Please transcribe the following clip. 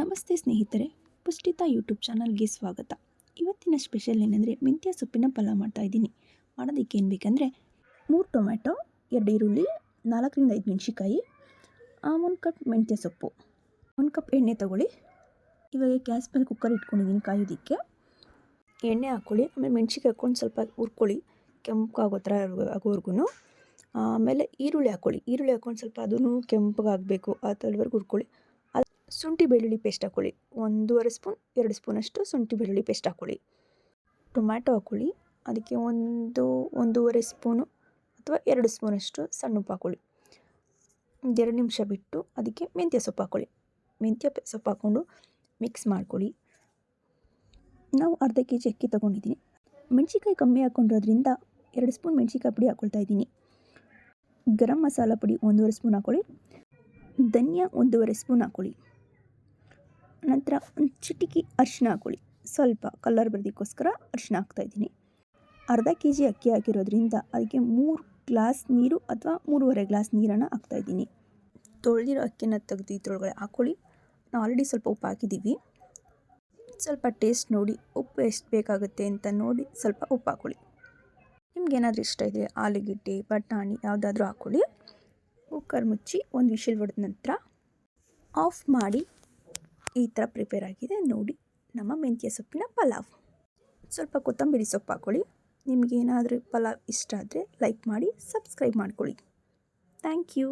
ನಮಸ್ತೆ ಸ್ನೇಹಿತರೆ, ಪುಷ್ಟಿತಾ ಯೂಟ್ಯೂಬ್ ಚಾನಲ್ಗೆ ಸ್ವಾಗತ. ಇವತ್ತಿನ ಸ್ಪೆಷಲ್ ಏನಂದರೆ ಮೆಂತ್ಯ ಸೊಪ್ಪಿನ ಪಲಾವ್ ಮಾಡ್ತಾಯಿದ್ದೀನಿ ಮಾಡೋದಕ್ಕೆ ಏನು ಬೇಕಂದರೆ ಮೂರು ಟೊಮ್ಯಾಟೊ, ಎರಡು ಈರುಳ್ಳಿ, ನಾಲ್ಕರಿಂದ ಐದು ಮೆಣಸಿಕಾಯಿ ಒಂದು ಕಪ್ ಮೆಂತ್ಯ ಸೊಪ್ಪು, ಒಂದು ಕಪ್ ಎಣ್ಣೆ ತಗೊಳ್ಳಿ. ಇವಾಗ ಗ್ಯಾಸ್ ಮೇಲೆ ಕುಕ್ಕರ್ ಇಟ್ಕೊಂಡಿದ್ದೀನಿ ಕಾಯೋದಕ್ಕೆ. ಎಣ್ಣೆ ಹಾಕ್ಕೊಳ್ಳಿ ಆಮೇಲೆ ಮೆಣಸಿಕಾಯಿ ಹಾಕ್ಕೊಂಡು ಸ್ವಲ್ಪ ಹುರ್ಕೊಳ್ಳಿ ಕೆಂಪಗಾಗೋ ಥರ ಆಗೋವರೆಗೂ ಆಮೇಲೆ ಈರುಳ್ಳಿ ಹಾಕ್ಕೊಳ್ಳಿ ಈರುಳ್ಳಿ ಹಾಕ್ಕೊಂಡು ಸ್ವಲ್ಪ ಅದೂ ಕೆಂಪಗಾಗಬೇಕು ಆ ಥರವರೆಗೂ ಹುರ್ಕೊಳ್ಳಿ. ಶುಂಠಿ ಬೆಳ್ಳುಳ್ಳಿ ಪೇಸ್ಟ್ ಹಾಕ್ಕೊಳ್ಳಿ ಒಂದೂವರೆ ಸ್ಪೂನ್, ಎರಡು ಸ್ಪೂನಷ್ಟು ಶುಂಠಿ ಬೆಳ್ಳುಳ್ಳಿ ಪೇಸ್ಟ್ ಹಾಕ್ಕೊಳ್ಳಿ ಟೊಮ್ಯಾಟೊ ಹಾಕ್ಕೊಳ್ಳಿ ಅದಕ್ಕೆ ಒಂದು, ಒಂದೂವರೆ ಸ್ಪೂನು ಅಥವಾ ಎರಡು ಸ್ಪೂನಷ್ಟು ಸಣ್ಣ ಉಪ್ಪು ಹಾಕ್ಕೊಳ್ಳಿ ಎರಡು ನಿಮಿಷ ಬಿಟ್ಟು ಅದಕ್ಕೆ ಮೆಂತ್ಯ ಸೊಪ್ಪು ಹಾಕ್ಕೊಳ್ಳಿ ಮೆಂತ್ಯ ಸೊಪ್ಪು ಹಾಕ್ಕೊಂಡು ಮಿಕ್ಸ್ ಮಾಡ್ಕೊಳ್ಳಿ. ನಾವು ಅರ್ಧ ಕೆ ಜಿ ಅಕ್ಕಿ ತೊಗೊಂಡಿದ್ದೀನಿ. ಮೆಣಸಿಕಾಯಿ ಕಮ್ಮಿ ಹಾಕ್ಕೊಂಡಿರೋದ್ರಿಂದ ಎರಡು ಸ್ಪೂನ್ ಮೆಣಸಿಕಾಯಿ ಪುಡಿ ಹಾಕ್ಕೊಳ್ತಾ ಇದ್ದೀನಿ. ಗರಂ ಮಸಾಲ ಪುಡಿ ಒಂದೂವರೆ ಸ್ಪೂನ್ ಹಾಕ್ಕೊಳ್ಳಿ ಧನಿಯಾ ಒಂದೂವರೆ ಸ್ಪೂನ್ ಹಾಕ್ಕೊಳ್ಳಿ ನಂತರ ಒಂದು ಚಿಟಿಕಿ ಅರಿಶಿನ ಹಾಕೊಳ್ಳಿ. ಸ್ವಲ್ಪ ಕಲ್ಲರ್ ಬರೋದಕ್ಕೋಸ್ಕರ ಅರಿಶಿನ ಹಾಕ್ತಾಯಿದ್ದೀನಿ ಅರ್ಧ ಕೆ ಜಿ ಅಕ್ಕಿ ಹಾಕಿರೋದ್ರಿಂದ ಅದಕ್ಕೆ ಮೂರು ಗ್ಲಾಸ್ ನೀರು ಅಥವಾ ಮೂರುವರೆ ಗ್ಲಾಸ್ ನೀರನ್ನು ಹಾಕ್ತಾಯಿದ್ದೀನಿ ತೊಳೆದಿರೋ ಅಕ್ಕಿನ ತೆಗೆದು ಇದ್ರೊಳಗಡೆ ಹಾಕ್ಕೊಳ್ಳಿ ನಾವು ಆಲ್ರೆಡಿ ಸ್ವಲ್ಪ ಉಪ್ಪು ಹಾಕಿದ್ದೀವಿ. ಸ್ವಲ್ಪ ಟೇಸ್ಟ್ ನೋಡಿ ಉಪ್ಪು ಎಷ್ಟು ಬೇಕಾಗುತ್ತೆ ಅಂತ ನೋಡಿ ಸ್ವಲ್ಪ ಉಪ್ಪು ಹಾಕ್ಕೊಳ್ಳಿ ನಿಮ್ಗೇನಾದರೂ ಇಷ್ಟ ಇದೆ ಆಲೂಗೆಡ್ಡೆ, ಬಟಾಣಿ ಯಾವುದಾದ್ರೂ ಹಾಕ್ಕೊಳ್ಳಿ ಕುಕ್ಕರ್ ಮುಚ್ಚಿ ಒಂದು ವಿಷಲ್ ಹೊಡೆದ ನಂತರ ಆಫ್ ಮಾಡಿ ಈ ಥರ ಪ್ರಿಪೇರ್ ಆಗಿದೆ, ನೋಡಿ ನಮ್ಮ ಮೆಂತ್ಯ ಸೊಪ್ಪಿನ ಪಲಾವ್. ಸ್ವಲ್ಪ ಕೊತ್ತಂಬರಿ ಸೊಪ್ಪು ಹಾಕ್ಕೊಳ್ಳಿ ನಿಮಗೇನಾದರೂ ಪಲಾವ್ ಇಷ್ಟ ಆದರೆ ಲೈಕ್ ಮಾಡಿ ಸಬ್ಸ್ಕ್ರೈಬ್ ಮಾಡ್ಕೊಳ್ಳಿ. Thank you